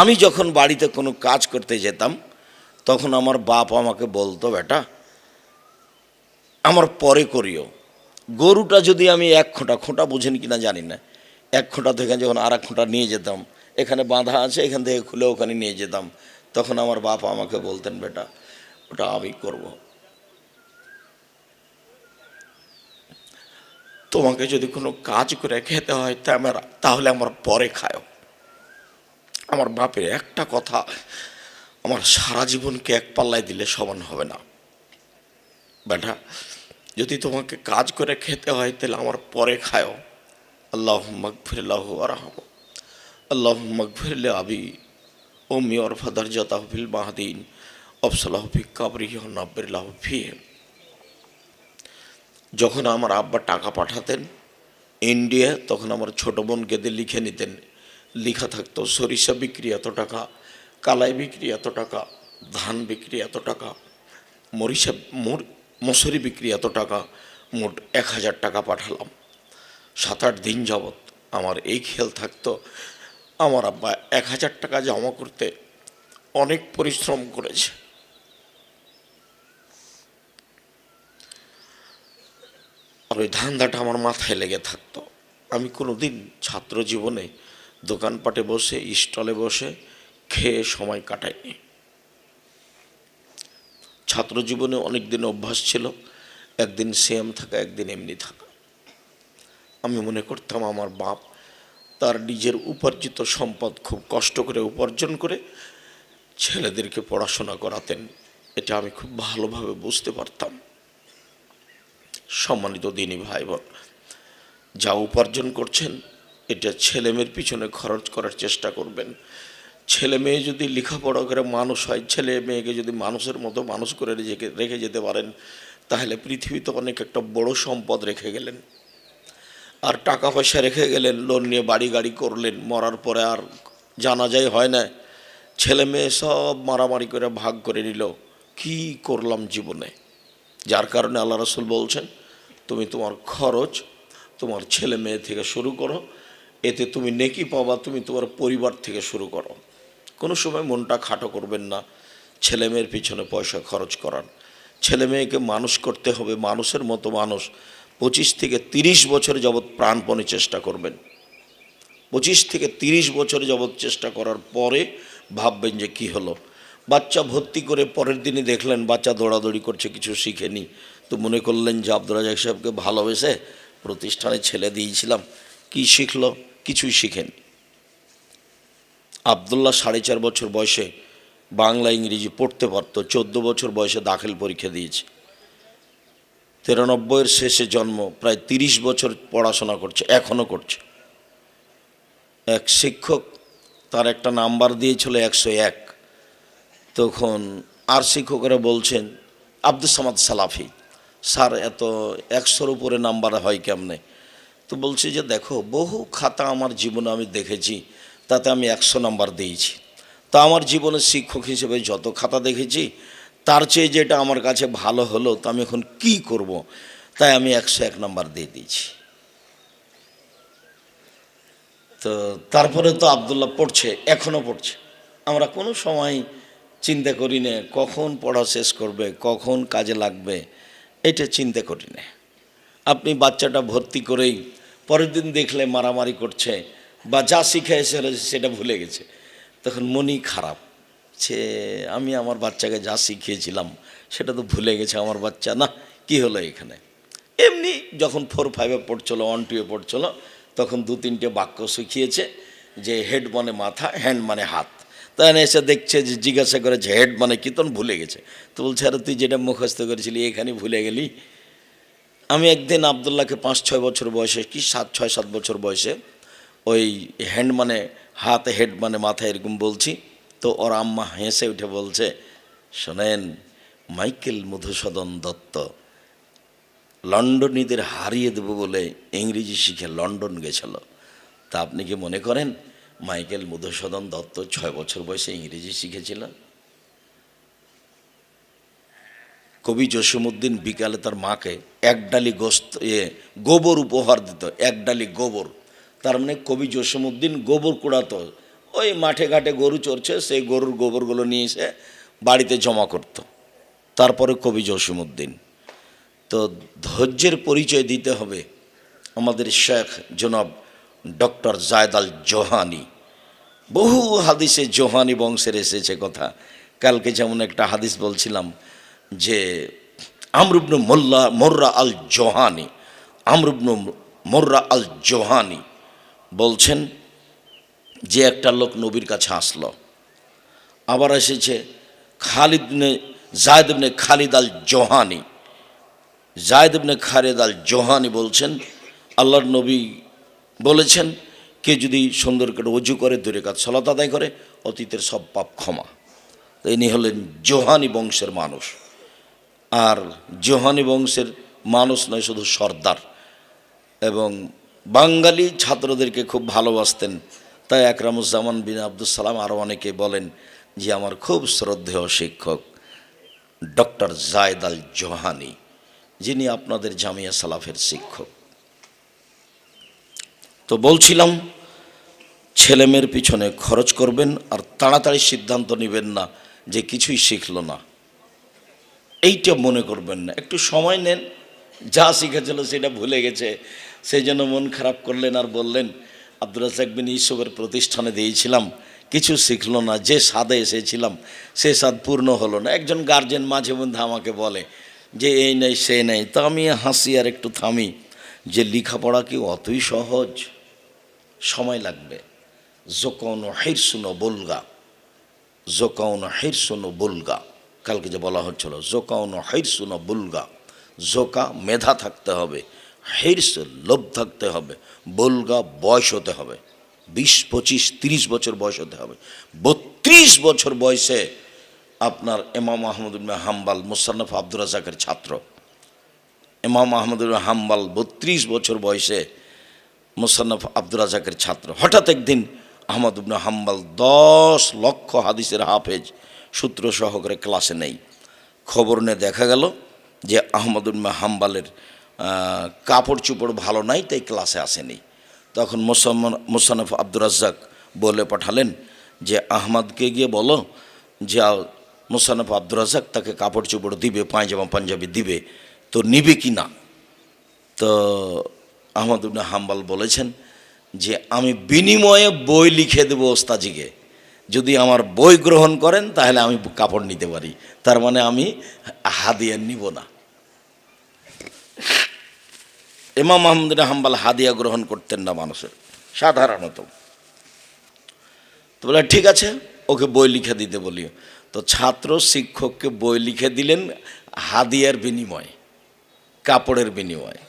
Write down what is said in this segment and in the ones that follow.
আমি যখন বাড়িতে কোনো কাজ করতে যেতাম, তখন আমার বাপ আমাকে বলতো, বেটা, আমার পরে করিও। গরুটা যদি আমি এক খোঁটা খোঁটা বুঝেন কিনা জানি না। এক খোঁটা থেকে যখন আর এক খোঁটা নিয়ে যেতাম, এখানে বাঁধা আছে, এখান থেকে খুলে ওখানে নিয়ে যেতাম। তখন আমার বাপ আমাকে বলতেন, বেটা, ওটা আমি করব। তোমাকে যদি কোনো কাজ করে খেতে হয়, তা আমার, তাহলে আমার পরে খাও আমার বাপের একটা কথা, আমার সারা জীবনকে এক পাল্লায় দিলে সমান হবে না। বেটা, যদি তোমাকে কাজ করে খেতে হয়, তাহলে আমার পরে খাও আল্লাহ মকফিরাহ আরহাম আল্লাহ মকফিরলে আবি। ও মিয়র ফাদার জতাহফিল মাহাদিন। অফসলাহ ফি কাবরিহ নাব্বিল্লাহ ফি যখন আমার আব্বা টাকা পাঠাতেন ইন্ডিয়া তখন আমার ছোট বোন গেদে লিখে নিতেন লিখা থাকতো, সরিষা বিক্রি এত টাকা, কালাই বিক্রি এত টাকা, ধান বিক্রি এত টাকা মরিষা মোর, মসুরি বিক্রি এত টাকা, মোট এক হাজার টাকা পাঠালাম। সাত আট দিন যাবৎ আমার এই খেয়াল থাকতো, আমার আব্বা এক হাজার টাকা জমা করতে অনেক পরিশ্রম করেছে। আর ওই ধান্দাটা আমার মাথায় লেগে থাকতো। আমি কোনো দিন ছাত্র জীবনে দোকানপাটে বসে, স্টলে বসে খেয়ে সময় কাটাইনি ছাত্র জীবনে অনেক দিন অভ্যাস ছিল, একদিন সেম থাকা, একদিন এমনি থাকা। আমি মনে করতাম আমার বাপ তার নিজের উপার্জিত সম্পদ খুব কষ্ট করে উপার্জন করে ছেলেদেরকে পড়াশোনা করাতেন, এটা আমি খুব ভালোভাবে বুঝতে পারতাম। সম্মানিত দিনী ভাই বোন যা উপার্জন করছেন এটা ছেলেমেয়ের পিছনে খরচ করার চেষ্টা করবেন। ছেলে মেয়ে যদি লেখাপড়া করে মানুষ হয়, ছেলে মেয়েকে যদি মানুষের মতো মানুষ করে রেখে যেতে পারেন, তাহলে পৃথিবীতে অনেক একটা বড় সম্পদ রেখে গেলেন। আর টাকা পয়সা রেখে গেলেন, লোন নিয়ে বাড়ি গাড়ি করলেন, মরার পরে আর জানা যায় হয় না, ছেলে মেয়ে সব মারামারি করে ভাগ করে নিল। কি করলাম জীবনে? যার কারণে আল্লাহ রসুল বলছেন, তুমি তোমার খরচ তোমার ছেলে মেয়ে থেকে শুরু করো এতে তুমি নেকি পাবা, তুমি তোমার পরিবার থেকে শুরু করো। কোনো সময় মনটা খাটো করবেন না। ছেলে মেয়ের পিছনে পয়সা খরচ করান ছেলে মেয়েকে মানুষ করতে হবে, মানুষের মতো মানুষ। পঁচিশ থেকে তিরিশ বছর যাবৎ প্রাণপণে চেষ্টা করবেন। পঁচিশ থেকে তিরিশ বছর যাবৎ চেষ্টা করার পরে ভাববেন যে কি হলো। বাচ্চা ভর্তি করে পরের দিনই দেখলেন বাচ্চা দৌড়াদৌড়ি করছে, কিছু শিখেনি। তো মনে করলেন যে আব্দুল রাজাক সাহেবকে ভালোবেসে প্রতিষ্ঠানে ছেলে দিয়েছিলাম। কি শিখলো? কিছুই শিখেন। আবদুল্লাহ সাড়ে চার বছর বয়সে বাংলা ইংরেজি পড়তে পারতো, চোদ্দ বছর বয়সে দাখিল পরীক্ষা দিয়েছে। তিরানব্বইয়ের শেষে জন্ম, প্রায় তিরিশ বছর পড়াশোনা করছে, এখনও করছে। এক শিক্ষক তার একটা নাম্বার দিয়েছিল একশো এক। তখন আর শিক্ষকরা বলছেন আব্দুল সামাদ সালাফি, স্যার এত একশোর উপরে নাম্বার হয় কেমনে? তো বলছি যে দেখো, বহু খাতা আমার জীবনে আমি দেখেছি, তাতে আমি একশো নাম্বার দিয়েছি। তা আমার জীবনে শিক্ষক হিসেবে যত খাতা দেখেছি, তার চেয়ে যেটা আমার কাছে ভালো হলো, তো আমি এখন কি করব? তাই আমি একশো এক নাম্বার দিয়ে দিয়েছি। তো তারপরে তো আবদুল্লাহ পড়ছে এখনও পড়ছে। আমরা কোনো সময় চিন্তা করি না, কখন পড়া শেষ করবে, কখন কাজে লাগবে, এটা চিন্তা করি না। আপনি বাচ্চাটা ভর্তি করেই পরের দিন দেখলে মারামারি করছে বা যা শিখে এসে সেটা ভুলে গেছে। তখন মনই খারাপ। সে, আমি আমার বাচ্চাকে যা শিখিয়েছিলাম সেটা তো ভুলে গেছে আমার বাচ্চা। না, কি হলো এখানে? এমনি যখন ফোর ফাইভে পড়ছিল ওয়ান টুয়ে পড়ছিল, তখন দু, তিনটে বাক্য শিখিয়েছে যে হেড মানে মাথা হ্যান্ড মানে হাত। তাই এসে দেখছে যে, জিজ্ঞাসা করেছে হেড মানে কি? তখন ভুলে গেছে। তো বলছে, আরে, তুই যেটা মুখস্থ করেছিলি এখানে ভুলে গেলি? আমি একদিন আবদুল্লাহকে পাঁচ, ছয় বছর বয়সে, কি সাত, ছয়, সাত বছর বয়সে ওই হ্যান্ড মানে হাত হেড মানে মাথায় এরকম বলছি, তো ওর আম্মা হেসে উঠে বলছে, শোনেন, মাইকেল মধুসূদন দত্ত লন্ডনীদের হারিয়ে দেবো বলে ইংরেজি শিখে লন্ডন গেছিল। তা আপনি কি মনে করেন, মাইকেল মধুসূদন দত্ত ছয় বছর বয়সে ইংরেজি শিখেছিল? কবি জসিমুদ্দিন বিকালে তার মাকে এক ডালি গোস্ত, এ, গোবর উপহার দিত, এক ডালি গোবর। তার মানে কবি জসিমুদ্দিন গোবর কুড়াতো। ওই মাঠে ঘাটে গরু চড়ছে, সেই গরুর গোবরগুলো নিয়ে এসে বাড়িতে জমা করত। তারপরে কবি জসিমুদ্দিন তো ধৈর্যের পরিচয় দিতে হবে আমাদের শেখ জনাব ডক্টর জায়দাল জোহানি। বহু হাদিসে জোহানি বংশের এসেছে কথা। কালকে যেমন একটা হাদিস বলছিলাম যে আমরুবনু মোল্লা, মোর্রা আল জোহানি আমরুবনু মোর্রা আল জোহানি বলছেন যে একটা লোক নবীর কাছে আসলো। আবার এসেছে খালিদ নে Zayd Khalid Al Juhani. Zayd ibn Khalid Al Juhani বলছেন, আল্লাহর নবী বলেছেন, কে যদি সুন্দর করে অজু করে, দূরে কাজ সলাত আদায় করে, অতীতের সব পাপ ক্ষমা। ইনি হলেন জোহানি বংশের মানুষ। আর জোহানি বংশের মানুষ নয়, শুধু সর্দার। এবং বাঙালি ছাত্রদেরকে খুব ভালোবাসতেন। তাই একরামুজ্জামান বিন আব্দুল সালাম আরও অনেকে বলেন যে, আমার খুব শ্রদ্ধেয় শিক্ষক ডক্টর জায়দ আল জোহানি, যিনি আপনাদের জামিয়া সালাফের শিক্ষক। তো বলছিলাম, ছেলেমেয়ের পিছনে খরচ করবেন আর তাড়াতাড়ি সিদ্ধান্ত নেবেন না যে কিছুই শিখল না। এইটা মনে করবেন না। একটু সময় নেন, যা শিখেছিল সেটা ভুলে গেছে। সেই জন্য মন খারাপ করলেন আর বললেন আব্দুল রাজাক বিন প্রতিষ্ঠানে দিয়েছিলাম, কিছু শিখলো না, যে স্বাদে এসেছিলাম, সে স্বাদ পূর্ণ হলো না। একজন গার্জেন মাঝে মধ্যে আমাকে বলে, যে এই নেই, সে নেই তা আমি হাসি আর একটু থামি। যে লেখাপড়া কি অতই সহজ? সময় লাগবে। জোকন হিরসুনো বলগা জোকাউন হিরসুনো বুলগা। কালকে যে বলা হচ্ছিল জোকাউন হিরসুনো বুলগা, জোকা মেধা থাকতে হবে, হিরস লোভ থাকতে হবে, বুলগা বয়স হতে হবে, বিশ, পঁচিশ, তিরিশ বছর বয়স হতে হবে, বত্রিশ বছর বয়সে আপনার এমাম মাহমুদুল হাম্বাল, মুসান্নফ আব্দুর রাজাকের ছাত্র এমাম আহমদুল হাম্বাল বত্রিশ বছর বয়সে মুসান্নফ আব্দুর রাজাকের ছাত্র। হঠাৎ একদিন আহমদ ইবনে হাম্বাল দশ লক্ষ হাদিসের হাফেজ সূত্র সহকারে ক্লাসে নেই। খবর নিয়ে দেখা গেল যে আহমদ ইবনে হাম্বালের কাপড় চুপড় ভালো নাই, তাই ক্লাসে আসেনি। তখন মুসাম্মান মুসানফ আব্দুর রাজ্জাক বলে পাঠালেন যে, আহমদকে গিয়ে বলো যে, মুসানফ আব্দুর রাজ্জাক তাকে কাপড় চোপড় দিবে পায়জামা পাঞ্জাবি দিবে, তো নিবে কি না? তো আহমদ ইবনে হাম্বাল বলেছেন যে, আমি বিনিময়ে বই লিখে দেবো ওস্তাজিকে যদি আমার বই গ্রহণ করেন, তাহলে আমি কাপড় নিতে পারি। তার মানে আমি হাদিয়া নিব না। ইমাম মাহমুদ হাম্বাল হাদিয়া গ্রহণ করতেন না মানুষের, সাধারণত। তো বলে, ঠিক আছে, ওকে বই লিখে দিতে বলি। তো ছাত্র শিক্ষককে বই লিখে দিলেন হাদিয়ার বিনিময়ে, কাপড়ের বিনিময়ে।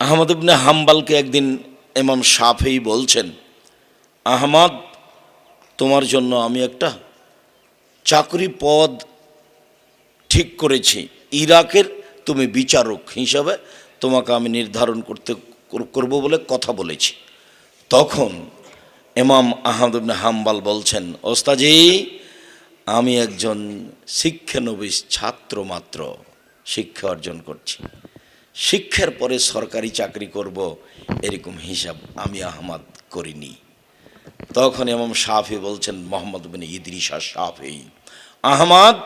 আহমদ ইবনে হাম্বালকে একদিন এমাম সাফেই বলছেন আহমদ, তোমার জন্য আমি একটা চাকরি পদ ঠিক করেছি। ইরাকের তুমি বিচারক হিসাবে তোমাকে আমি নির্ধারণ করতে করব বলে কথা বলেছি। তখন এমাম আহমদ হাম্বাল বলছেন, ওস্তাজি, আমি একজন শিক্ষানবিশ ছাত্র মাত্র, শিক্ষা অর্জন করছি। শিক্ষার পরে সরকারি চাকরি করব, এরকম হিসাব আমি আহমদ করিনি। তখন এমাম সাফি বলছেন, Muhammad bin Idris Shafi Ahmad,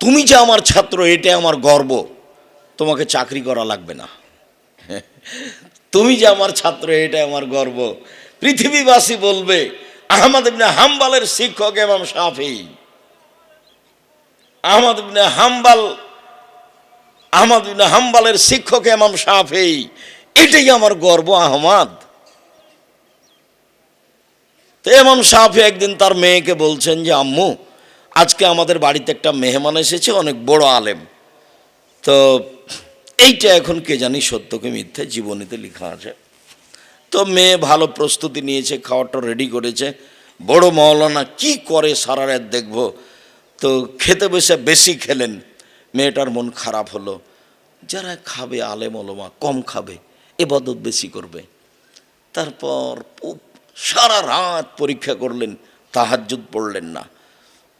তুমি যে আমার ছাত্র, এটাই আমার গর্ব। তোমাকে চাকরি করা লাগবে না। তুমি যে আমার ছাত্র, এটাই আমার গর্ব। পৃথিবীবাসী বলবে, আহমদ ইবনে হাম্বালের শিক্ষক এমাম সাফি আহমদ ইবনে হাম্বাল, আহমদ ইবনে হাম্বালের শিক্ষক এমাম সাফি এটাই আমার গর্ব, আহমদ। তো এমাম সাফি একদিন তার মেয়েকে বলছেন যে, আম্মু, আজকে আমাদের বাড়িতে একটা মেহমান এসেছে, অনেক বড় আলেম। তো এইটা এখন কে জানি সত্যকে মিথ্যে জীবনীতে লেখা আছে। তো মেয়ে ভালো প্রস্তুতি নিয়েছে, খাওয়াটা রেডি করেছে। বড় মৌলানা কি করে সারা রাত দেখব? তো খেতে বসে বেশি খেলেন। মেয়েটার মন খারাপ হলো। যারা খাবে আলেম ওলমা, কম খাবে, এবাদত বেশি করবে। তারপর সারা রাত পরীক্ষা করলেন, তাহাজ্জুদ পড়লেন না।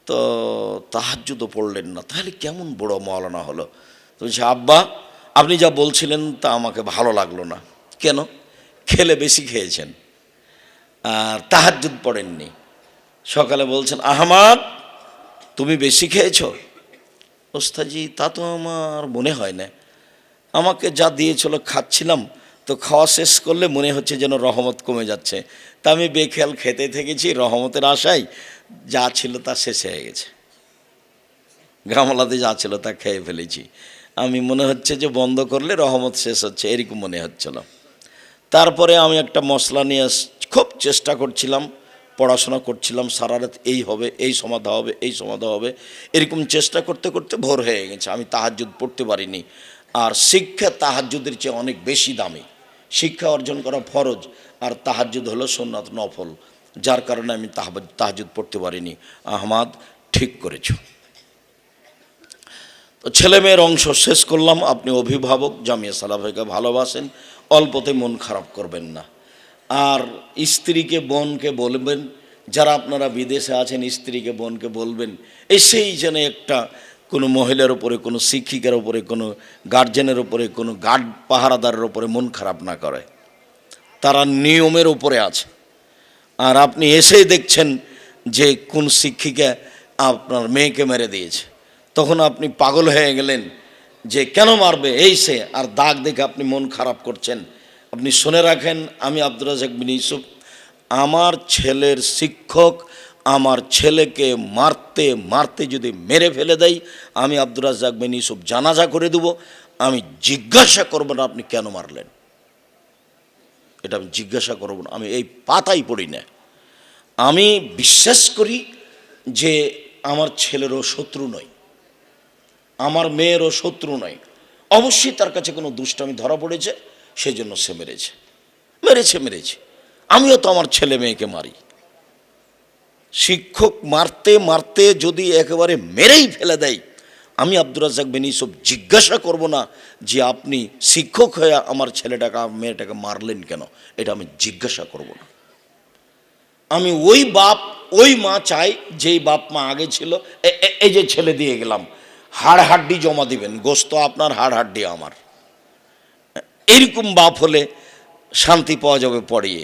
তো তাহাজ্জুদও পড়লেন না। তাহলে কেমন বড় মৌলানা হলো? তো বলছে, আব্বা, আপনি যা বলছিলেন তা আমাকে ভালো লাগল না। কেন? খেলে বেশি খেয়েছেন। আর তাহাজ্জুদ পড়েননি। সকালে বলছেন, আহমাদ, তুমি বেশি খেয়েছো? ওস্তাজি তা তো আমার মনে হয় না। আমাকে যা দিয়েছিল খাচ্ছিলাম তো খাওয়া শেষ করলে মনে হচ্ছে যেন রহমত কমে যাচ্ছে। তা আমি বেখেয়াল খেতে থেকেছি, রহমতের আশায় যা ছিল তা শেষ হয়ে গেছে। গামলাতে যা ছিল তা খেয়ে ফেলেছি। আমি মনে হচ্ছে যে বন্ধ করলে রহমত শেষ হচ্ছে, এরকম মনে হচ্ছিল তারপরে আমি একটা মশলা নিয়ে খুব চেষ্টা করছিলাম, পড়াশোনা করছিলাম, সারা রাত এই হবে, এই সমাধা হবে, এই সমাধা হবে। এরকম চেষ্টা করতে করতে ভোর হয়ে গেছে, আমি তাহাজ্জুদ পড়তে পারিনি। আর শিক্ষা তাহাজ্জুদের চেয়ে অনেক বেশি দামি। শিক্ষা অর্জন করা ফরজ, আর তাহাজ্জুদ হলো সোননাথ নফল। যার কারণে আমি তাহাজ্জুদ পড়তে পারিনি। আহমাদ, ঠিক করেছ। তো ছেলেমেয়ের অংশ শেষ করলাম। আপনি অভিভাবক, জামিয়া সালাফেকে ভালোবাসেন। অল্পতে মন খারাপ করবেন না। আর স্ত্রীকে, বোনকে বলবেন, যারা আপনারা বিদেশে আছেন, স্ত্রীকে, বোনকে বলবেন এই সেই যেন একটা কোনো মহিলার উপরে, কোনো শিক্ষিকার উপরে, কোনো গার্জেনের উপরে, কোনো গার্ড পাহারাদারের উপরে মন খারাপ না করে। তারা নিয়মের উপরে আছে। আর আপনি এসেই দেখছেন যে কোন শিক্ষিকা আপনার মেয়েকে মেরে দিয়েছে। তখন আপনি পাগল হয়ে গেলেন যে কেন মারবে? এই সে, আর দাগ দেখে আপনি মন খারাপ করছেন। আপনি শুনে রাখেন, আমি আব্দুর রাজাক বিন ইউসুফ, আমার ছেলের শিক্ষক আমার ছেলেকে মারতে মারতে যদি মেরে ফেলে দেয় আমি আব্দুর রাজাক বিন ইউসুফ জানাজা করে দেবো। আমি জিজ্ঞাসা করব না আপনি কেন মারলেন। এটা আমি জিজ্ঞাসা করব না, আমি এই পাতাই পড়ি না। আমি বিশ্বাস করি যে আমার ছেলেরও শত্রু নয়, আমার মেয়েরও শত্রু নয়। অবশ্যই তার কাছে কোনো দুষ্টামি ধরা পড়েছে, সেজন্য সে মেরেছে। মেরেছে মেরেছে। আমিও তো আমার ছেলে মেয়েকে মারি। শিক্ষক মারতে মারতে যদি একেবারে মেরেই ফেলে দেয়, আমি আব্দুর রাজাক বিন ইসব জিজ্ঞাসা করব না যে আপনি শিক্ষক হয়ে আমার ছেলেটাকে মেয়েটাকে মারলেন কেন? এটা আমি জিজ্ঞাসা করব না। আমি ওই বাপ, ওই মা চাই, যেই বাপ মা আগে ছিল এই যে ছেলে দিয়ে গেলাম, হাড় হাড্ডি জমা দিবেন, গোস্ত আপনার হাড় হাড্ডি আমার। এরকম বাপ হলে শান্তি পাওয়া যাবে পড়িয়ে।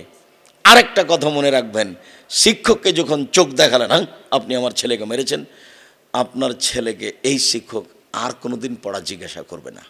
আরেকটা কথা মনে রাখবেন, শিক্ষককে যখন চোখ দেখালেন হ্যাঁ আপনি আমার ছেলেকে মেরেছেন। আপনার ছেলেকে এই শিক্ষক আর কোনোদিন পড়া জিজ্ঞাসা করবে না।